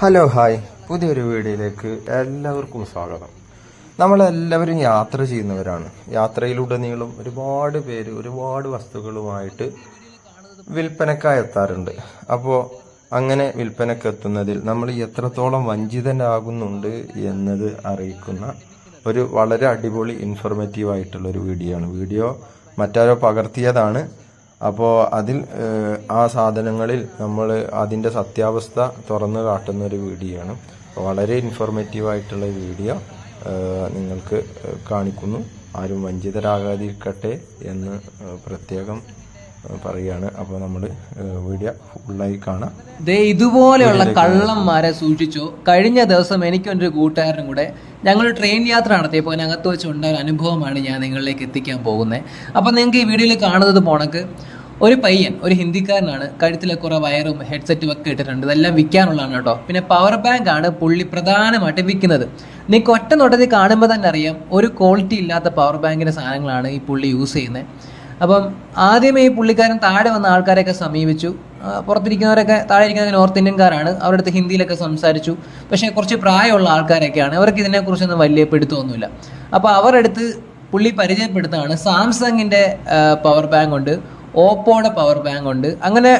Hello hi പുതിയൊരു വീഡിയോയിലേക്ക് എല്ലാവർക്കും സ്വാഗതം. നമ്മളെല്ലാവരും യാത്ര ചെയ്യുന്നവരാണ്. യാത്രയിലുടനീളം ഒരുപാട് പേര് ഒരുപാട് വസ്തുക്കളുമായിട്ട് വിൽപ്പനക്കായി എത്താറുണ്ട്. അപ്പോൾ അങ്ങനെ വിൽപ്പനക്ക് എത്തുന്നതിൽ നമ്മൾ എത്രത്തോളം വഞ്ചിതനാകുന്നുണ്ട് എന്നത് അറിയിക്കുന്ന ഒരു വളരെ അടിപൊളി ഇൻഫോർമേറ്റീവ് ആയിട്ടുള്ള ഒരു വീഡിയോ ആണ് വീഡിയോ മറ്റാരോ പകർത്തിയതാണ്. അപ്പോൾ അതിൽ ആ സാധനങ്ങളിൽ നമ്മൾ അതിന്റെ സത്യാവസ്ഥ തുറന്നു കാട്ടുന്ന ഒരു വീഡിയോ ആണ് വളരെ ഇൻഫോർമേറ്റീവ് ആയിട്ടുള്ള വീഡിയോ നിങ്ങൾക്ക് കാണിക്കുന്നു. ആരും വഞ്ചിതരാകാതിരിക്കട്ടെ എന്ന് പ്രത്യേകം പറയുകയാണ്. അപ്പോൾ നമ്മൾ വീഡിയോ ഫുള്ളായി കാണാം. ദേ ഇതുപോലെയുള്ള കള്ളന്മാരെ സൂക്ഷിച്ചു. കഴിഞ്ഞ ദിവസം എനിക്ക് എന്റെ ഒരു കൂട്ടുകാരനും കൂടെ ഞങ്ങൾ ട്രെയിൻ യാത്ര നടത്തിയപ്പോൾ അതിനകത്ത് വെച്ചുണ്ടായ ഒരു അനുഭവമാണ് ഞാൻ നിങ്ങളിലേക്ക് എത്തിക്കാൻ പോകുന്നത് അപ്പോൾ നിങ്ങൾക്ക് ഈ വീഡിയോയിൽ കാണുന്നത് പോണക്ക് ഒരു പയ്യൻ ഒരു ഹിന്ദിക്കാരനാണ്. കഴുത്തിലെ കുറേ വയറും ഹെഡ്സെറ്റും ഒക്കെ ഇട്ടിട്ടുണ്ട്. ഇതെല്ലാം വിൽക്കാനുള്ളതാണ് കേട്ടോ. പിന്നെ പവർ ബാങ്ക് ആണ് പുള്ളി പ്രധാനമായിട്ട് വിൽക്കുന്നത്. നിങ്ങൾക്ക് ഒറ്റ നോട്ടത്തിൽ കാണുമ്പോൾ തന്നെ അറിയാം ഒരു ക്വാളിറ്റി ഇല്ലാത്ത പവർ ബാങ്കിന്റെ സാധനങ്ങളാണ് ഈ പുള്ളി യൂസ് ചെയ്യുന്നത് അപ്പം ആദ്യമേ ഈ പുള്ളിക്കാരൻ താഴെ വന്ന ആൾക്കാരെയൊക്കെ സമീപിച്ചു. പുറത്തിരിക്കുന്നവരൊക്കെ താഴെ ഇരിക്കുന്ന നോർത്ത് ഇന്ത്യൻകാരാണ്. അവരുടെ അടുത്ത് ഹിന്ദിയിലൊക്കെ സംസാരിച്ചു. പക്ഷേ കുറച്ച് പ്രായമുള്ള ആൾക്കാരൊക്കെയാണ്. അവർക്ക് ഇതിനെക്കുറിച്ചൊന്നും വലിയ പിടുത്തമൊന്നുമില്ല. അപ്പോൾ അവരുടെ അടുത്ത് പുള്ളി പരിചയപ്പെടുത്താണ് സാംസങ്ങിന്റെ പവർ ബാങ്ക് ഉണ്ട്. ഓപ്പോയുടെ പവർ ബാങ്ക് ഉണ്ട്. അങ്ങനെ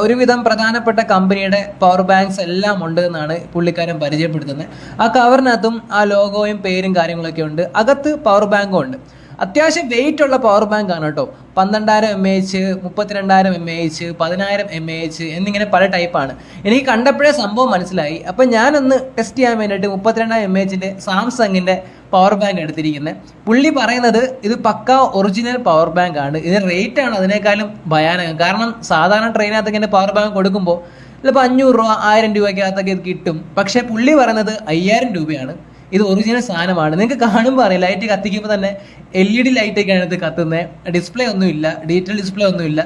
ഒരുവിധം പ്രധാനപ്പെട്ട കമ്പനിയുടെ പവർ ബാങ്ക്സ് എല്ലാം ഉണ്ട് എന്നാണ് പുള്ളിക്കാരൻ പരിചയപ്പെടുത്തുന്നത്. ആ കവറിനകത്തും ആ ലോഗോയും പേരും കാര്യങ്ങളൊക്കെ ഉണ്ട്. അകത്ത് പവർ ബാങ്കും ഉണ്ട്. അത്യാവശ്യം വെയിറ്റ് ഉള്ള പവർ ബാങ്ക് ആണ് കേട്ടോ. പന്ത്രണ്ടായിരം എം എ എച്ച് മുപ്പത്തിരണ്ടായിരം എം എ എച്ച് പതിനായിരം എം എ എച്ച് എന്നിങ്ങനെ പല ടൈപ്പാണ് എനിക്ക് കണ്ടപ്പോഴേ സംഭവം മനസ്സിലായി. അപ്പം ഞാനൊന്ന് ടെസ്റ്റ് ചെയ്യാൻ വേണ്ടിയിട്ട് മുപ്പത്തിരണ്ടായിരം എം എച്ചിന്റെ സാംസങ്ങിന്റെ പവർ ബാങ്ക് എടുത്തിരിക്കുന്നത് പുള്ളി പറയുന്നത് ഇത് പക്ക ഒറിജിനൽ പവർ ബാങ്ക് ആണ്. ഇതിന് റേറ്റ് ആണ് അതിനേക്കാളും ഭയാനകം. കാരണം സാധാരണ ട്രെയിനകത്ത് ഇങ്ങനെ പവർ ബാങ്ക് കൊടുക്കുമ്പോൾ ചിലപ്പോൾ അഞ്ഞൂറ് രൂപ ആയിരം രൂപയ്ക്കകത്തൊക്കെ ഇത് കിട്ടും. പക്ഷേ പുള്ളി പറയുന്നത് അയ്യായിരം രൂപയാണ്. ഇത് ഒറിജിനൽ സാധനമാണ്. നിങ്ങൾക്ക് കാണുമ്പോൾ അറിയാം ലൈറ്റ് കത്തിക്കുമ്പോൾ തന്നെ എൽ ഇ ഡി ലൈറ്റൊക്കെയാണ് ഇത് കത്തുന്നത് ഡിസ്പ്ലേ ഒന്നുമില്ല ഡിജിറ്റൽ ഡിസ്പ്ലേ ഒന്നുമില്ല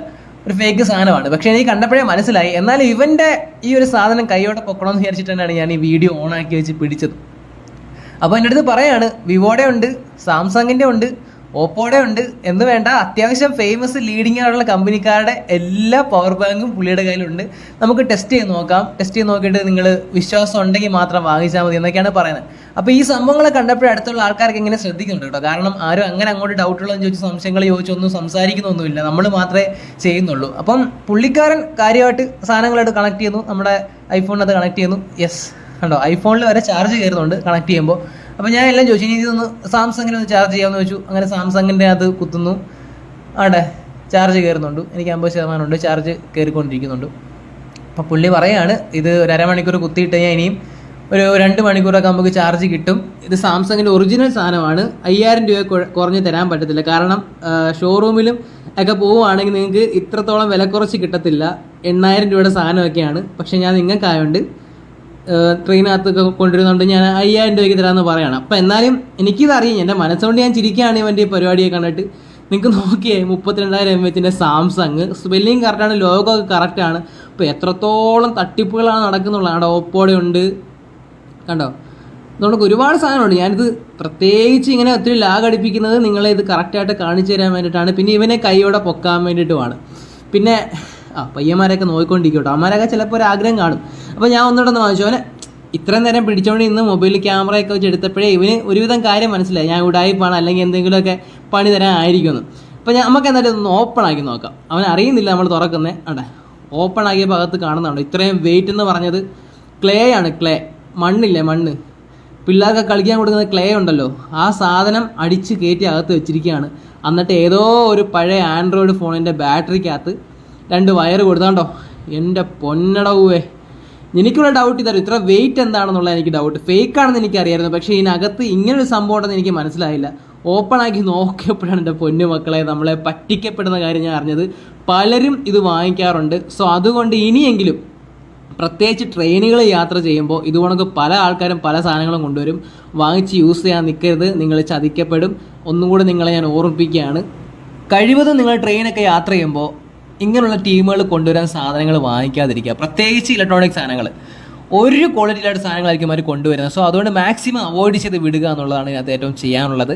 ഒരു ഫേക്ക് സാധനമാണ്. പക്ഷേ എനിക്ക് കണ്ടപ്പോഴേ മനസ്സിലായി. എന്നാൽ ഇവന്റെ ഈ ഒരു സാധനം കൈയോടെ പൊക്കണമെന്ന് വിചാരിച്ചിട്ട് തന്നെയാണ് ഞാൻ ഈ വീഡിയോ ഓൺ ആക്കി വെച്ച് പിടിച്ചത്. അപ്പോൾ എന്റെ അടുത്ത് പറയാണ് വിവോടെ ഉണ്ട് സാംസങ്ങിന്റെ ഉണ്ട് ഓപ്പോയുടെ ഉണ്ട്. എന്ന് വേണ്ട അത്യാവശ്യം ഫേമസ് ലീഡിംഗ് ആയിട്ടുള്ള കമ്പനിക്കാരുടെ എല്ലാ പവർ ബാങ്കും പുള്ളിയുടെ കയ്യിലുണ്ട്. നമുക്ക് ടെസ്റ്റ് ചെയ്ത് നോക്കാം. ടെസ്റ്റ് ചെയ്ത് നോക്കിയിട്ട് നിങ്ങൾ വിശ്വാസം ഉണ്ടെങ്കിൽ മാത്രം വാങ്ങിച്ചാൽ മതി എന്നൊക്കെയാണ് പറയുന്നത്. അപ്പോൾ ഈ സംഭവങ്ങളെ കണ്ടപ്പോൾ അടുത്തുള്ള ആൾക്കാർക്ക് ഇങ്ങനെ ശ്രദ്ധിക്കുന്നുണ്ട് കേട്ടോ. കാരണം ആരും അങ്ങനെ അങ്ങോട്ട് ഡൗട്ടുള്ളതെന്ന് ചോദിച്ച് സംശയങ്ങൾ ചോദിച്ചൊന്നും സംസാരിക്കുന്നൊന്നുമില്ല. നമ്മൾ മാത്രമേ ചെയ്യുന്നുള്ളൂ. അപ്പം പുള്ളിക്കാരൻ കാര്യമായിട്ട് സാധനങ്ങളായിട്ട് കണക്ട് ചെയ്യുന്നു. നമ്മുടെ ഐഫോണിനകത്ത് കണക്ട് ചെയ്യുന്നു. യെസ് കണ്ടോ? ഐഫോണിൽ വരെ ചാർജ് കയറുന്നുണ്ട്. കണക്ട് ചെയ്യുമ്പോൾ. അപ്പോൾ ഞാൻ എല്ലാം ചോദിച്ചു. ഇനി ഇതൊന്ന് സാംസങ്ങിന് ഒന്ന് ചാർജ് ചെയ്യാമെന്ന് ചോദിച്ചു. അങ്ങനെ സാംസങ്ങിന്റെ അത് കുത്തുന്നു. ആടെ ചാർജ് കയറുന്നുണ്ട്. എനിക്ക് അമ്പത് ശതമാനം ഉണ്ട്. ചാർജ് കയറിക്കൊണ്ടിരിക്കുന്നുണ്ട്. അപ്പോൾ പുള്ളി പറയാണ് ഇത് ഒരു അരമണിക്കൂർ കുത്തിയിട്ട് ഞാൻ ഇനിയും ഒരു രണ്ട് മണിക്കൂറൊക്കെ നമുക്ക് ചാർജ് കിട്ടും. ഇത് സാംസങ്ങിന്റെ ഒറിജിനൽ സാധനമാണ്. അയ്യായിരം രൂപ കുറഞ്ഞ് തരാൻ പറ്റത്തില്ല. കാരണം ഷോറൂമിലും ഒക്കെ പോവുകയാണെങ്കിൽ നിങ്ങൾക്ക് ഇത്രത്തോളം വില കുറച്ച് കിട്ടത്തില്ല. എണ്ണായിരം രൂപയുടെ സാധനമൊക്കെയാണ്. പക്ഷേ ഞാൻ നിങ്ങൾക്കായതുകൊണ്ട് ട്രെയിനകത്തൊക്കെ കൊണ്ടുവരുന്നുണ്ട് ഞാൻ അയ്യായിരം രൂപയ്ക്ക് തരാമെന്ന് പറയണം. അപ്പം എന്നാലും എനിക്കിത് അറിയാം. എന്റെ മനസ്സുകൊണ്ട് ഞാൻ ചിരിക്കുകയാണ് ഇവന്റെ ഈ പരിപാടിയെ കണ്ടിട്ട്. നിങ്ങൾക്ക് നോക്കിയേ മുപ്പത്തിരണ്ടായിരം എം എച്ചിന്റെ സാംസങ് സ്പെല്ലിങ് കറക്റ്റാണ് ലോഗോ ഒക്കെ കറക്റ്റാണ് ഇപ്പോൾ എത്രത്തോളം തട്ടിപ്പുകളാണ് നടക്കുന്നുള്ളത്. അവിടെ ഓപ്പോടെ ഉണ്ട്. കണ്ടോ? നമുക്ക് ഒരുപാട് സാധനമുണ്ട് ഞാനിത് പ്രത്യേകിച്ച് ഇങ്ങനെ ഒത്തിരി ലാഗ് അടിപ്പിക്കുന്നത് നിങ്ങളെ ഇത് കറക്റ്റായിട്ട് കാണിച്ചു തരാൻ വേണ്ടിയിട്ടാണ്. പിന്നെ ഇവനെ കൈയോടെ പൊക്കാൻ വേണ്ടിയിട്ടുമാണ്. പിന്നെ ആ പയ്യന്മാരൊക്കെ കേട്ടോ അമ്മമാരൊക്കെ ചിലപ്പോൾ ഒരു ആഗ്രഹം കാണും. അപ്പോൾ ഞാൻ ഒന്നുകൂടെ ഒന്ന് വാങ്ങിച്ചു. അവനെ ഇത്രയും നേരം പിടിച്ചോണ്ട് ഇന്ന് മൊബൈലിൽ ക്യാമറയൊക്കെ വെച്ച് എടുത്തപ്പോഴേ ഇവന് ഒരുവിധം കാര്യം മനസ്സിലായി. ഞാൻ ഉടായിപ്പാണ് അല്ലെങ്കിൽ എന്തെങ്കിലുമൊക്കെ പണി തരാൻ ആയിരിക്കുമെന്ന്. അപ്പോൾ ഞാൻ നമുക്ക് എന്തായാലും ഒന്ന് ഓപ്പൺ ആക്കി നോക്കാം. അവൻ അറിയുന്നില്ല നമ്മൾ തുറക്കുന്നത് അവിടെ ഓപ്പൺ ആക്കിയ ഭാഗത്ത് കാണുന്നുണ്ട്. ഇത്രയും വെയിറ്റ് എന്ന് പറഞ്ഞത് ക്ലേ ആണ് ക്ലേ മണ്ണില്ലേ മണ്ണ്. പിള്ളേർക്ക് കളിക്കാൻ കൊടുക്കുന്ന ക്ലേ ഉണ്ടല്ലോ. ആ സാധനം അടിച്ച് കയറ്റി അകത്ത് വെച്ചിരിക്കുകയാണ്. എന്നിട്ട് ഏതോ ഒരു പഴയ ആൻഡ്രോയിഡ് ഫോണിന്റെ ബാറ്ററിക്കകത്ത് രണ്ട് വയർ കൊടുത്താണ്ടോ എന്റെ പൊന്നടവുവേ. എനിക്കുള്ള ഡൗട്ട് ഇതായിരുന്നു ഇത്ര വെയിറ്റ് എന്താണെന്നുള്ള എനിക്ക് ഡൗട്ട് ഫേക്ക് ആണെന്ന് എനിക്കറിയായിരുന്നു. പക്ഷേ ഇതിനകത്ത് ഇങ്ങനൊരു സംഭവം ഉണ്ടെന്ന് എനിക്ക് മനസ്സിലായില്ല. ഓപ്പൺ ആക്കി നോക്കിയപ്പോഴാണ് എന്റെ പൊന്നു മക്കളെ നമ്മളെ പറ്റിക്കപ്പെടുന്ന കാര്യം ഞാൻ അറിഞ്ഞത്. പലരും ഇത് വാങ്ങിക്കാറുണ്ട്. സോ അതുകൊണ്ട് ഇനിയെങ്കിലും പ്രത്യേകിച്ച് ട്രെയിനുകൾ യാത്ര ചെയ്യുമ്പോൾ ഇതുകൊണ്ടൊക്കെ പല ആൾക്കാരും പല സാധനങ്ങളും കൊണ്ടുവരും. വാങ്ങിച്ച് യൂസ് ചെയ്യാൻ നിൽക്കരുത് നിങ്ങൾ ചതിക്കപ്പെടും. ഒന്നുകൂടെ നിങ്ങളെ ഞാൻ ഓർമ്മിപ്പിക്കുകയാണ്. കഴിവതും നിങ്ങൾ ട്രെയിനൊക്കെ യാത്ര ചെയ്യുമ്പോൾ ഇങ്ങനെയുള്ള ടീമുകൾ കൊണ്ടുവരാൻ സാധനങ്ങൾ വാങ്ങിക്കാതിരിക്കുക. പ്രത്യേകിച്ച് ഇലക്ട്രോണിക് സാധനങ്ങൾ. ഒരു ക്വാളിറ്റി ഇല്ലാത്ത സാധനങ്ങളായിരിക്കും അവർ കൊണ്ടുവരുന്നത്. സോ അതുകൊണ്ട് മാക്സിമം അവോയ്ഡ് ചെയ്ത് വിടുക എന്നുള്ളതാണ് ഇതിനകത്ത് ഏറ്റവും ചെയ്യാനുള്ളത്.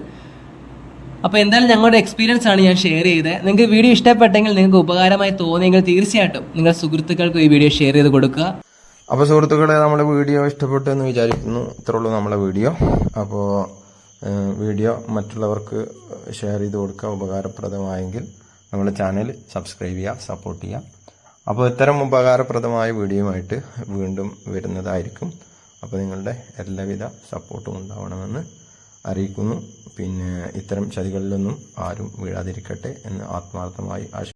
അപ്പോൾ എന്തായാലും ഞങ്ങളുടെ എക്സ്പീരിയൻസ് ആണ് ഞാൻ ഷെയർ ചെയ്തത്. നിങ്ങൾക്ക് വീഡിയോ ഇഷ്ടപ്പെട്ടെങ്കിൽ നിങ്ങൾക്ക് ഉപകാരമായി തോന്നിയെങ്കിൽ തീർച്ചയായിട്ടും നിങ്ങൾ സുഹൃത്തുക്കൾക്ക് ഈ വീഡിയോ ഷെയർ ചെയ്ത് കൊടുക്കുക. അപ്പോൾ സുഹൃത്തുക്കളെ നമ്മുടെ വീഡിയോ ഇഷ്ടപ്പെട്ടു എന്ന് വിചാരിക്കുന്നു. ഇത്രേ ഉള്ളൂ നമ്മളെ വീഡിയോ അപ്പോൾ വീഡിയോ മറ്റുള്ളവർക്ക് ഷെയർ ചെയ്ത് കൊടുക്കുക ഉപകാരപ്രദമായെങ്കിൽ. നമ്മുടെ ചാനൽ സബ്സ്ക്രൈബ് ചെയ്യുക സപ്പോർട്ട് ചെയ്യുക. അപ്പോൾ ഇത്തരം ഉപകാരപ്രദമായ വീഡിയോയുമായിട്ട് വീണ്ടും വരുന്നതായിരിക്കും. അപ്പോൾ നിങ്ങളുടെ എല്ലാവിധ സപ്പോർട്ടും ഉണ്ടാവണമെന്ന് അറിയിക്കുന്നു. പിന്നെ ഇത്തരം ചതികളിലൊന്നും ആരും വീഴാതിരിക്കട്ടെ എന്ന് ആത്മാർത്ഥമായി ആശ